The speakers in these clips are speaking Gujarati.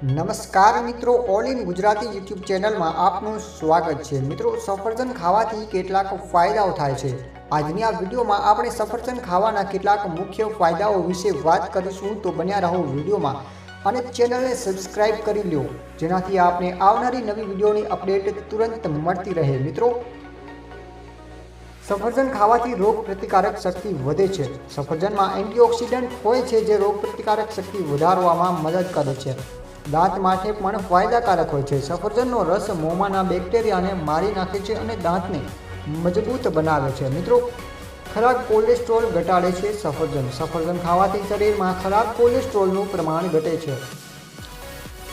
નમસ્કાર મિત્રો ઓલ ઇન ગુજરાતી યુટ્યુબ ચેનલમાં આપનું સ્વાગત છે. મિત્રો, સફરજન ખાવાથી કેટલાક ફાયદાઓ થાય છે. આજની આ વિડીયોમાં આપણે સફરજન ખાવાના કેટલાક મુખ્ય ફાયદાઓ વિશે વાત કરીશું. તો બન્યા રહો વિડીયોમાં અને ચેનલને સબસ્ક્રાઇબ કરી લો જેનાથી આપને આવનારી નવી વિડીયોની અપડેટ તુરંત મળતી રહે. મિત્રો, સફરજન ખાવાથી રોગ પ્રતિકારક શક્તિ વધે છે. સફરજનમાં એન્ટીઓક્સિડન્ટ હોય છે, જે રોગ પ્રતિકારક શક્તિ વધારવામાં મદદ કરે છે. દાંત માટે પણ ફાયદાકારક હોય છે. સફરજનનો રસ મોંમાંના બેક્ટેરિયાને મારી નાખે છે અને દાંતને મજબૂત બનાવે છે. મિત્રો, ખરાબ કોલેસ્ટ્રોલ ઘટાડે છે સફરજન. સફરજન ખાવાથી શરીરમાં ખરાબ કોલેસ્ટ્રોલનું પ્રમાણ ઘટે છે.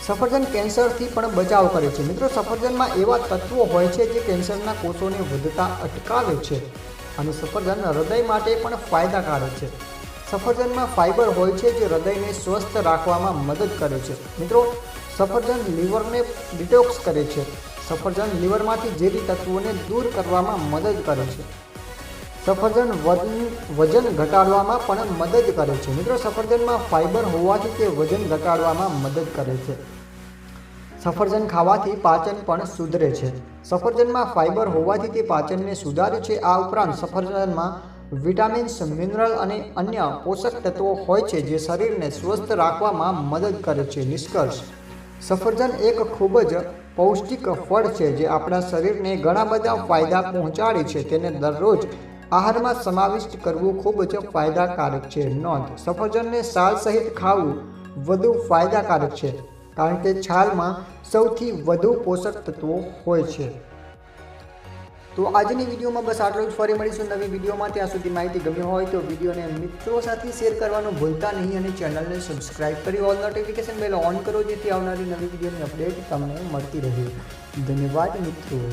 સફરજન કેન્સરથી પણ બચાવ કરે છે. મિત્રો, સફરજનમાં એવા તત્વો હોય છે જે કેન્સરના કોષોને વધતા અટકાવે છે અને સફરજન હૃદય માટે પણ ફાયદાકારક છે. સફરજનમાં ફાઇબર હોય છે જે હૃદયને સ્વસ્થ રાખવામાં મદદ કરે છે. મિત્રો, સફરજન લીવરને ડિટોક્સ કરે છે. સફરજન લીવરમાંથી ઝેરી તત્વોને દૂર કરવામાં મદદ કરે છે. સફરજન વજન ઘટાડવામાં પણ મદદ કરે છે. મિત્રો, સફરજનમાં ફાઇબર હોવાથી તે વજન ઘટાડવામાં મદદ કરે છે. સફરજન ખાવાથી પાચન પણ સુધરે છે. સફરજનમાં ફાઇબર હોવાથી તે પાચનને સુધારે છે. આ ઉપરાંત સફરજનમાં વિટામિન્સ, મિનરલ અને અન્ય પોષક તત્વો હોય છે જે શરીરને સ્વસ્થ રાખવામાં મદદ કરે છે. નિષ્કર્ષ. સફરજન એક ખૂબ જ પૌષ્ટિક ફળ છે જે આપણા શરીરને ઘણા બધા ફાયદા પહોંચાડે છે. તેને દરરોજ આહારમાં સમાવિષ્ટ કરવું ખૂબ જ ફાયદાકારક છે. નોંધ. સફરજનને સાલ સહિત ખાવું વધુ ફાયદાકારક છે, કારણ કે છાલમાં સૌથી વધુ પોષક તત્વો હોય છે. તો આજની વિડીયોમાં બસ આટલું જ. ફરી મળીશું નવી વિડીયોમાં. ત્યાં સુધી માહિતી ગમી હોય તો વિડીયોને મિત્રો સાથે શેર કરવાનું ભૂલતા નહીં અને ચેનલને સબસ્ક્રાઈબ કરી ઓલ નોટિફિકેશન બેલ ઓન કરો જેથી આવનારી નવી વિડીયોની અપડેટ તમને મળતી રહે. ધન્યવાદ મિત્રો.